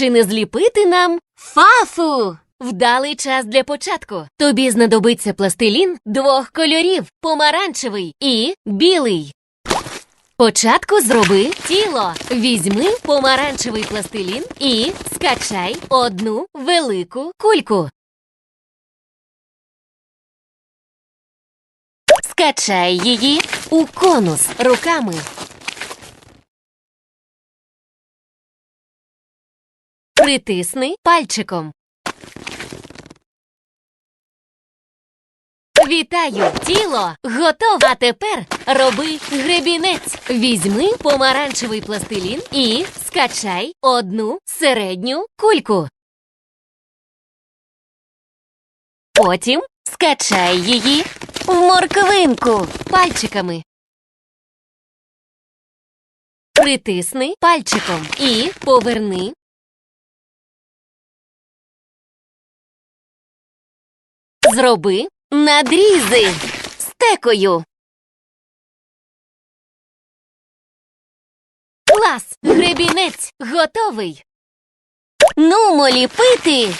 Чи не зліпити нам фафу? Вдалий час для початку. Тобі знадобиться пластилін двох кольорів помаранчевий і білий. Спочатку зроби тіло. Візьми помаранчевий пластилін і скачай одну велику кульку. Скачай її у конус руками. Притисни пальчиком. Вітаю! Тіло готове! А тепер роби гребінець. Візьми помаранчевий пластилін і скачай одну середню кульку. Потім скачай її в морквинку пальчиками. Притисни пальчиком і поверни. Зроби надрізи стекою. Клас! Гребінець готовий. Нумо ліпити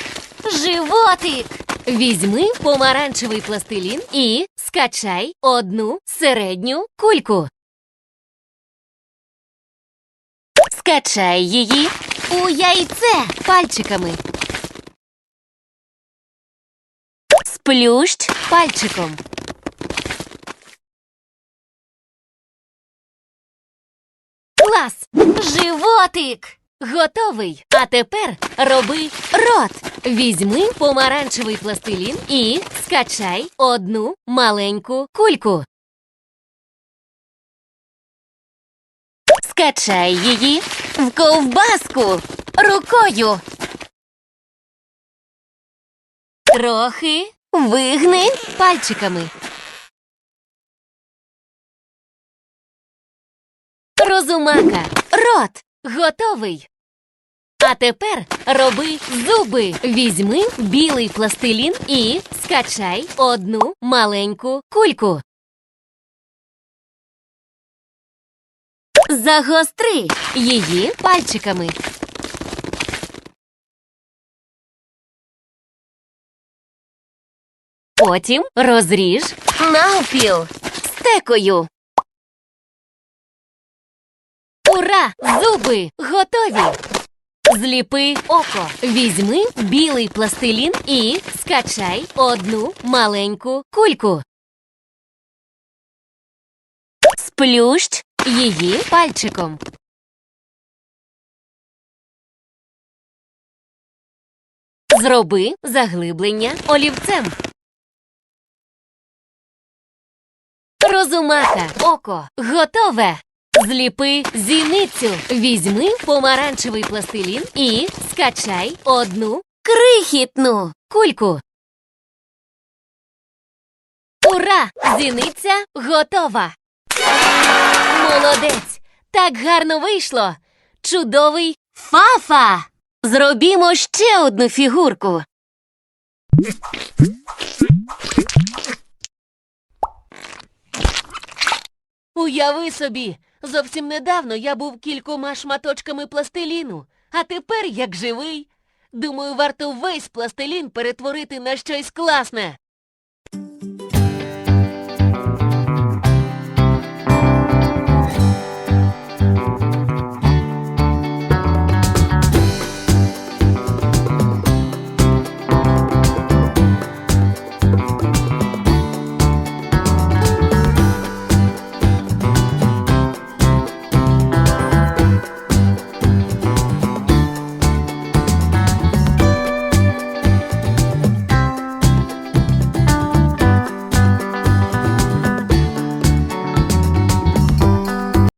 животик. Візьми помаранчевий пластилін і скачай одну середню кульку. Скачай її у яйце пальчиками. Сплющ пальчиком. Клас! Животик! Готовий! А тепер роби рот. Візьми помаранчевий пластилін і скачай одну маленьку кульку. Скачай її в ковбаску рукою. Трохи вигни пальчиками. Розумака, рот готовий. А тепер роби зуби. Візьми білий пластилін і скачай одну маленьку кульку. Загостри її пальчиками. Потім розріж навпіл стекою. Ура! Зуби готові! Зліпи око. Візьми білий пластилін і скачай одну маленьку кульку. Сплющ її пальчиком. Зроби заглиблення олівцем. Розумака, око, готове. Зліпи зіницю. Візьми помаранчевий пластилін і скачай одну крихітну кульку. Ура! Зіниця готова. Молодець! Так гарно вийшло. Чудовий фафа. Зробімо ще одну фігурку. Уяви собі, зовсім недавно я був кількома шматочками пластиліну, а тепер як живий. Думаю, варто весь пластилін перетворити на щось класне.